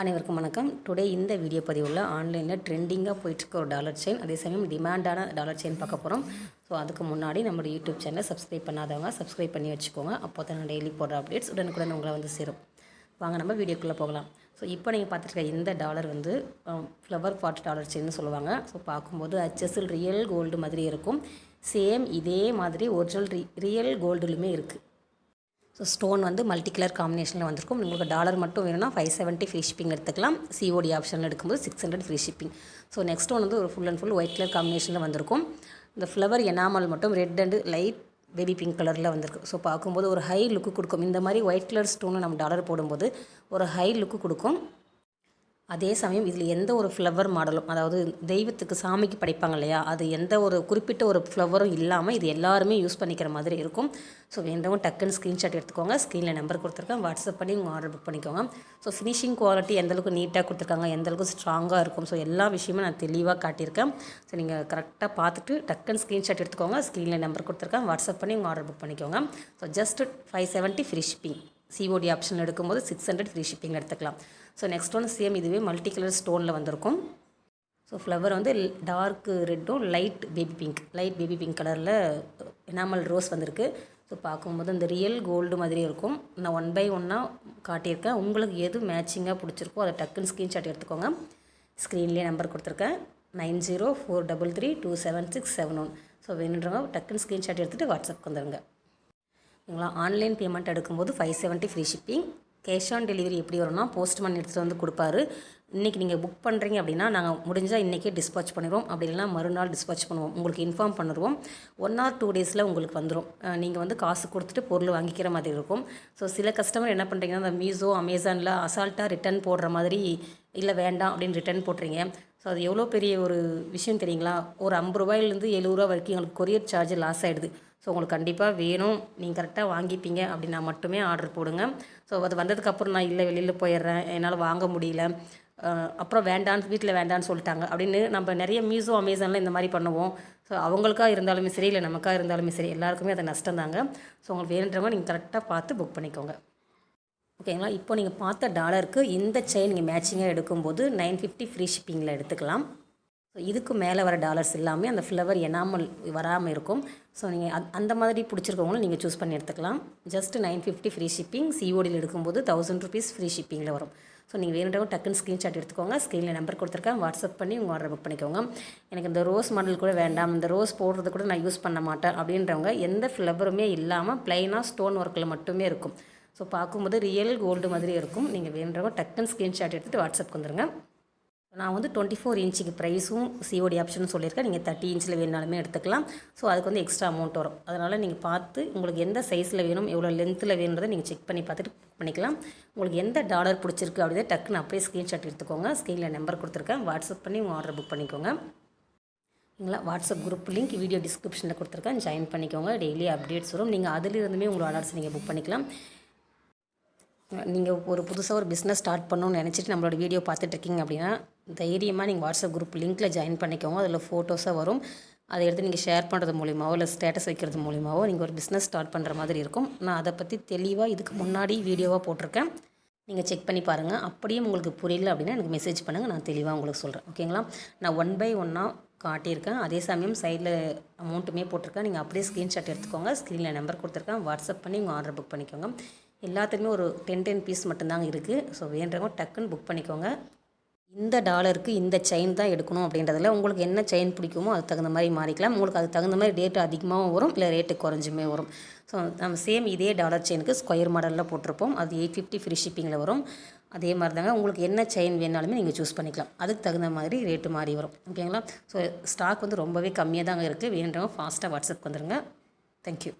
அனைவருக்கும் வணக்கம். டுடே இந்த வீடியோ பதிவில் ஆன்லைனில் ட்ரெண்டிங்காக போயிட்டுருக்க ஒரு டாலர் செயின் அதே சமயம் டிமாண்டான டாலர் செயின் பார்க்க போகிறோம் ஸோ அதுக்கு முன்னாடி நம்மளோட யூடியூப் சேனலை சப்ஸ்கிரைப் பண்ணாதவங்க சப்ஸ்கிரைப் பண்ணி வச்சுக்கோங்க. அப்போ தான் டெய்லி போடுற அப்டேட்ஸ் உடனுக்குடன் உங்களை வந்து சேரும். வாங்க நம்ம வீடியோக்குள்ளே போகலாம். ஸோ இப்போ நீங்கள் பார்த்துருக்க இந்த டாலர் வந்து ஃப்ளவர் பாட் டாலர் செயின்னு சொல்லுவாங்க. ஸோ பார்க்கும்போது அச்சஸில் ரியல் கோல்டு மாதிரி இருக்கும். சேம் இதே மாதிரி ஒரிஜினல் ரி ரியல் கோல்டுலுமே இருக்குது ஸோ ஸ்டோன் வந்து மல்டி கலர் காம்பினேஷனில் வந்திருக்கும். உங்களுக்கு டாலர் மட்டும் வேணும்னா ஃபைவ் செவன்ட்டி ஃப்ரீ ஷிப்பிங் எடுத்துக்கலாம். சிஓடி ஆப்ஷனில் எடுக்கும்போது six hundred free shipping so next one வந்து ஒரு full and full white colour காம்பினேஷனில் வந்திருக்கும். இந்த ஃப்ளவர் எனாமல் மட்டும் red and light baby pink கலரில் வந்திருக்கு. ஸோ பார்க்கும்போது ஒரு ஹை லுக்கு கொடுக்கும். இந்த மாதிரி ஒயிட் கலர் ஸ்டோனை நம்ம டாலர் போடும்போது ஒரு ஹை லுக்கு கொடுக்கும். அதே சமயம் இதில் எந்த ஒரு ஃப்ளவர் மாடலும் அதாவது தெய்வத்துக்கு சாமிக்கு படைப்பாங்க இல்லையா அது எந்த ஒரு குறிப்பிட்ட ஒரு ஃப்ளவரும் இல்லாமல் இது எல்லாருமே யூஸ் பண்ணிக்கிற மாதிரி இருக்கும். ஸோ வேண்டவும் டக்குன்னு ஸ்க்ரீன்ஷாட் எடுத்துக்கோங்க. ஸ்க்ரீனில் நம்பர் கொடுத்துருக்கேன். வாட்ஸ்அப் பண்ணி உங்கள் ஆர்டர் புக் பண்ணிக்கோங்க. ஸோ ஃபினிஷிங் குவாலிட்டி எந்தளவுக்கு நீட்டாக கொடுத்துருக்காங்க எந்தளவுக்கு ஸ்ட்ராங்காக இருக்கும். ஸோ எல்லா விஷயமும் நான் தெளிவாக காட்டியிருக்கேன். ஸோ நீங்கள் கரெக்டாக பார்த்துட்டு டக்குன்னு ஸ்க்ரீன்ஷாட் எடுத்துக்கோங்க. ஸ்க்ரீனில் நம்பர் கொடுத்துருக்கேன். வாட்ஸ்அப் பண்ணி உங்கள் ஆர்டர் புக் பண்ணிக்கோங்க. So just five seventy free shipping COD option எடுக்கும்போது சிக்ஸ் ஹண்ட்ரட் ஃப்ரீ ஷிப்பிங் எடுத்துக்கலாம். ஸோ நெக்ஸ்ட் ஒன் சேம் இதுவே மல்டி கலர் ஸ்டோனில் வந்திருக்கும். ஸோ ஃப்ளவர் வந்து dark ரெட்டும் light baby pink light baby pink கலரில் எனாமல் ரோஸ் வந்திருக்கு. So பார்க்கும்போது இந்த ரியல் கோல்டு மாதிரி இருக்கும். நான் ஒன் பை ஒன்னாக காட்டியிருக்கேன். உங்களுக்கு எது மேட்சிங்காக பிடிச்சிருக்கோ அதை டக்குன்னு ஸ்க்ரீன்ஷாட் எடுத்துக்கோங்க. ஸ்க்ரீன்லேயே நம்பர் கொடுத்துருக்கேன். Nine zero four double three two seven six seven one so வேணுன்றவங்க டக்குன்னு ஸ்க்ரீன்ஷாட் எடுத்துகிட்டு வாட்ஸ்அப் வந்துடுங்க ஓகேங்களா ஆன்லைன் பேமெண்ட் எடுக்கும்போது five seventy free shipping cash on delivery எப்படி வரும்னா போஸ்ட்மேன் எடுத்துகிட்டு வந்து கொடுப்பாரு. இன்றைக்கி நீங்கள் புக் பண்ணுறீங்க அப்படின்னா நாங்கள் முடிஞ்சால் இன்றைக்கே டிஸ்பாச் பண்ணிடுவோம். அப்படி இல்லைனா மறுநாள் டிஸ்பாச் பண்ணுவோம். உங்களுக்கு இன்ஃபார்ம் பண்ணிடுவோம் ஒன் ஆர் டூ டேஸில் உங்களுக்கு வந்துடும் நீங்கள் வந்து காசு கொடுத்துட்டு பொருள் வாங்கிக்கிற மாதிரி இருக்கும். ஸோ சில கஸ்டமர் என்ன பண்ணுறீங்கன்னா அந்த மீஷோ அமேசானில் அசால்ட்டாக ரிட்டன் போடுற மாதிரி இல்லை வேண்டாம் அப்படின்னு ரிட்டன் போட்டுறீங்க ஸோ அது எவ்வளோ பெரிய ஒரு விஷயம் தெரியுங்களா? ஒரு ஐம்பது ரூபாயிலேருந்து எழுபது ரூபா வரைக்கும் எங்களுக்கு கொரியர் சார்ஜ் லாஸ் ஆகிடுது ஸோ உங்களுக்கு கண்டிப்பாக வேணும். நீங்கள் கரெக்டாக வாங்கிப்பீங்க அப்படின்னா மட்டுமே ஆர்டர் போடுங்க. ஸோ அது வந்ததுக்கப்புறம் நான் இல்லை வெளியில் போயிடுறேன். என்னால் வாங்க முடியல. அப்புறம் வேண்டான்னு வீட்டில் வேண்டான்னு சொல்லிட்டாங்க. அப்படின்னு நம்ம நிறைய மீஷோ அமேசானில் இந்த மாதிரி பண்ணுவோம். ஸோ அவங்களுக்காக இருந்தாலுமே சரி இல்லை நமக்காக இருந்தாலுமே சரி எல்லாருக்குமே அது நஷ்டம் தாங்க. ஸோ உங்களுக்கு வேணுன்றவங்க நீங்கள் கரெக்டாக பார்த்து புக் பண்ணிக்கோங்க. ஓகேங்களா இப்போ நீங்கள் பார்த்த டாலருக்கு இந்த செயின் நீங்கள் மேட்சிங்காக எடுக்கும்போது நைன் ஃபிஃப்டி ஃப்ரீ ஷிப்பிங்கில் எடுத்துக்கலாம். ஸோ இதுக்கு மேலே வர டாலர்ஸ் எல்லாமே அந்த ஃப்ளவர் எனாமல் வராமல் இருக்கும். ஸோ நீங்கள் அந் அந்த மாதிரி பிடிச்சிருக்கவங்களும் நீங்கள் சூஸ் பண்ணி எடுத்துக்கலாம். Just nine fifty free shipping சிஓடியில் எடுக்கும்போது தௌசண்ட் ருபீஸ் ஃப்ரீ ஷிப்பிங்கில் வரும். ஸோ நீங்கள் வேணுன்றவங்க டக்குன்னு ஸ்க்ரீன்ஷாட் எடுத்துக்கோங்க. ஸ்க்ரீனில் நம்பர் கொடுத்துருக்கேன். வாட்ஸ்அப் பண்ணி உங்கள் ஆர்டர் புக் பண்ணிக்கோங்க. எனக்கு இந்த ரோஸ் மாடல் கூட வேண்டாம். இந்த ரோஸ் போடுறது கூட நான் யூஸ் பண்ண மாட்டேன் அப்படின்றவங்க எந்த ஃப்ளவருமே இல்லாமல் ப்ளைனாக ஸ்டோன் ஒர்க்கில் மட்டுமே இருக்கும். ஸோ பார்க்கும்போது ரியல் கோல்டு மாதிரி இருக்கும். நீங்கள் வேணுன்றவங்க டக்குன்னு ஸ்க்ரீன்ஷாட் எடுத்துகிட்டு வாட்ஸ்அப் வந்துடுங்க நான் வந்து டுவெண்ட்டி ஃபோர் இன்ச்சுக்கு ப்ரைஸும் சிஓடி ஆப்ஷனும் சொல்லியிருக்கேன். நீங்கள் தேர்ட்டி இன்ச்சில் வேணாலுமே எடுத்துக்கலாம். ஸோ அதுக்கு வந்து எக்ஸ்ட்ரா அமௌண்ட் வரும். அதனால் நீங்கள் பார்த்து உங்களுக்கு எந்த சைஸில் வேணும் எவ்வளோ லென்த்தில் வேணுன்றதை நீங்கள் செக் பண்ணி பார்த்துட்டு பண்ணிக்கலாம். உங்களுக்கு எந்த டாலர் பிடிச்சிருக்கு அப்படியே டக்குன்னு அப்படியே ஸ்க்ரீன்ஷாட் எடுத்துக்கோங்க. ஸ்க்ரீனில் நம்பர் கொடுத்துருக்கேன். வாட்ஸ்அப் பண்ணி உங்கள் ஆர்டர் புக் பண்ணிக்கோங்க. இல்லைங்களா வாட்ஸ்அப் குரூப் லிங்க் வீடியோ டிஸ்கிரிப்ஷனில் கொடுத்துருக்கேன். ஜாயின் பண்ணிக்கோங்க. டெய்லி அப்டேட்ஸ் வரும். நீங்கள் அதிலிருந்துமே உங்களோட ஆர்டர்ஸ் நீங்கள் புக் பண்ணிக்கலாம். நீங்கள் ஒரு புதுசாக ஒரு பிஸ்னஸ் ஸ்டார்ட் பண்ணணும்னு நினச்சிட்டு நம்மளோட வீடியோ பார்த்துட்ருக்கீங்க அப்படின்னா தைரியமாக நீங்கள் வாட்ஸ்அப் குரூப் லிங்க்கில் ஜாயின் பண்ணிக்கோங்க. அதில் ஃபோட்டோஸாக வரும். அதை எடுத்து நீங்கள் ஷேர் பண்ணுறது மூலியமாகவோ இல்லை ஸ்டேட்டஸ் வைக்கிறது மூலியமாவோ நீங்கள் ஒரு பிஸ்னஸ் ஸ்டார்ட் பண்ணுற மாதிரி இருக்கும். நான் அதை பற்றி தெளிவாக இதுக்கு முன்னாடி வீடியோவாக போட்டிருக்கேன். நீங்கள் செக் பண்ணி பாருங்கள் அப்படியே உங்களுக்கு புரியல அப்படின்னா எனக்கு மெசேஜ் பண்ணுங்கள் நான் தெளிவாக உங்களுக்கு சொல்கிறேன் ஓகேங்களா நான் ஒன் பை ஒன்னாக காட்டியிருக்கேன். அதே சமயம் சைடில் அமௌண்ட்டுமே போட்டிருக்கேன். நீங்கள் அப்படியே ஸ்க்ரீன்ஷாட் எடுத்துக்கோங்க. ஸ்க்ரீனில் நம்பர் கொடுத்துருக்கேன். வாட்ஸ்அப் பண்ணி உங்கள் ஆர்டர் புக் பண்ணிக்கோங்க. எல்லாத்துக்குமே ஒரு டென் டென் பீஸ் மட்டும்தாங்க இருக்குது ஸோ வேண்டவங்க டக்குன்னு புக் பண்ணிக்கோங்க. இந்த டாலருக்கு இந்த செயின் தான் எடுக்கணும் அப்படின்றதுல உங்களுக்கு என்ன செயின் பிடிக்குமோ அதுக்கு தகுந்த மாதிரி மாறிக்கலாம். உங்களுக்கு அதுக்கு தகுந்த மாதிரி ரேட்டு அதிகமாகவும் வரும் இல்லை ரேட்டு குறைஞ்சுமே வரும். ஸோ நம்ம சேம் இதே டாலர் செயினுக்கு ஸ்கொயர் மாடலில் போட்டிருப்போம். அது எயிட் ஃபிஃப்டி ஃப்ரீ ஷிப்பிங்கில் வரும். அதே மாதிரி தாங்க உங்களுக்கு என்ன செயின் வேணாலுமே நீங்கள் சூஸ் பண்ணிக்கலாம். அதுக்கு தகுந்த மாதிரி ரேட்டு மாறி வரும். ஓகேங்களா ஸோ ஸ்டாக் வந்து ரொம்பவே கம்மியாக தாங்க இருக்குது வேணுன்றவங்க ஃபாஸ்ட்டாக வாட்ஸ்அப் வந்துடுங்க தேங்க்யூ